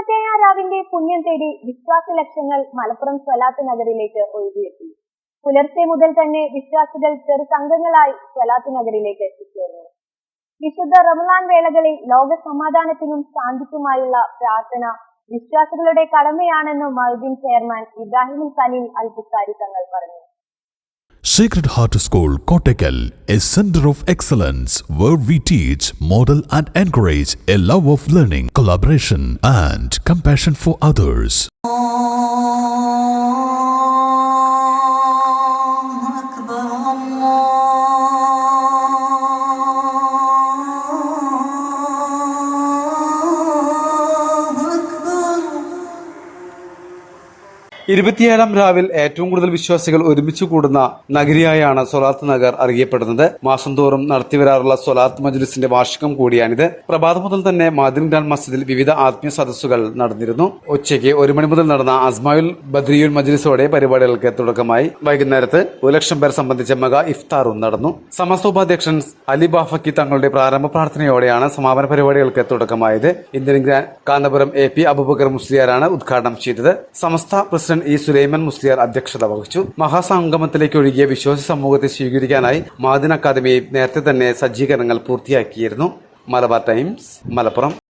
ഇരുപത്തിയേഴാം രാവിന്റെ പുണ്യം തേടി വിശ്വാസ ലക്ഷങ്ങൾ മലപ്പുറം സ്വലാത്ത് നഗറിലേക്ക് ഒഴുകിയെത്തി. പുലർച്ചെ മുതൽ തന്നെ വിശ്വാസികൾ ചെറു സംഘങ്ങളായി സ്വലാത്ത് നഗറിലേക്ക് എത്തിച്ചേർന്നു. വിശുദ്ധ റമലാൻ വേളകളിൽ ലോക സമാധാനത്തിനും ശാന്തിക്കുമായുള്ള പ്രാർത്ഥന വിശ്വാസികളുടെ കടമയാണെന്ന് മൗദീൻ ചെയർമാൻ ഇബ്രാഹിം സലീം അൽ ബുക്കാരി തങ്ങൾ പറഞ്ഞു. Sacred Heart School, Kottakkal, a center of excellence where we teach, model, and encourage a love of learning, collaboration, and compassion for others. ഇരുപത്തിയേഴാം രാവിൽ ഏറ്റവും കൂടുതൽ വിശ്വാസികൾ ഒരുമിച്ച് കൂടുന്ന നഗരിയായാണ് സൊലാത്ത് നഗർ അറിയപ്പെടുന്നത്. മാസം തോറും നടത്തിവരാറുള്ള സൊലാത്ത് മജ്ലിസിന്റെ വാർഷികം കൂടിയാണിത്. പ്രഭാതം മുതൽ തന്നെ മാദിൻ മസ്ജിദിൽ വിവിധ ആത്മീയ സദസ്സുകൾ നടന്നിരുന്നു. ഉച്ചയ്ക്ക് ഒരു മണി മുതൽ നടന്ന അസ്മായുൽ ബദ്രിയുൽ മജ്ലിസോടെ പരിപാടികൾക്ക് തുടക്കമായി. വൈകുന്നേരത്ത് ഒരു ലക്ഷം പേർ സംബന്ധിച്ച മെഗാ ഇഫ്താറും നടന്നു. സമസ്ത ഉപാധ്യക്ഷൻ അലി ബാഫക്കി തങ്ങളുടെ പ്രാരംഭ പ്രാർത്ഥനയോടെയാണ് സമാപന പരിപാടികൾക്ക് തുടക്കമായത്. Indian Kanthapuram A P Abubakar മുസ്ലിയാരാണ് ഉദ്ഘാടനം ചെയ്തത്. സമസ്ത പ്രസിഡന്റ് ഇ സുലൈമാൻ മുസ്ലിയാർ അധ്യക്ഷത വഹിച്ചു. മഹാസംഗമത്തിലേക്ക് ഒഴുകിയ വിശ്വാസി സമൂഹത്തെ സ്വീകരിക്കാനായി മാദിൻ അക്കാദമി നേരത്തെ തന്നെ സജ്ജീകരണങ്ങൾ പൂർത്തിയാക്കിയിരുന്നു. മലബാർ ടൈംസ് മലപ്പുറം.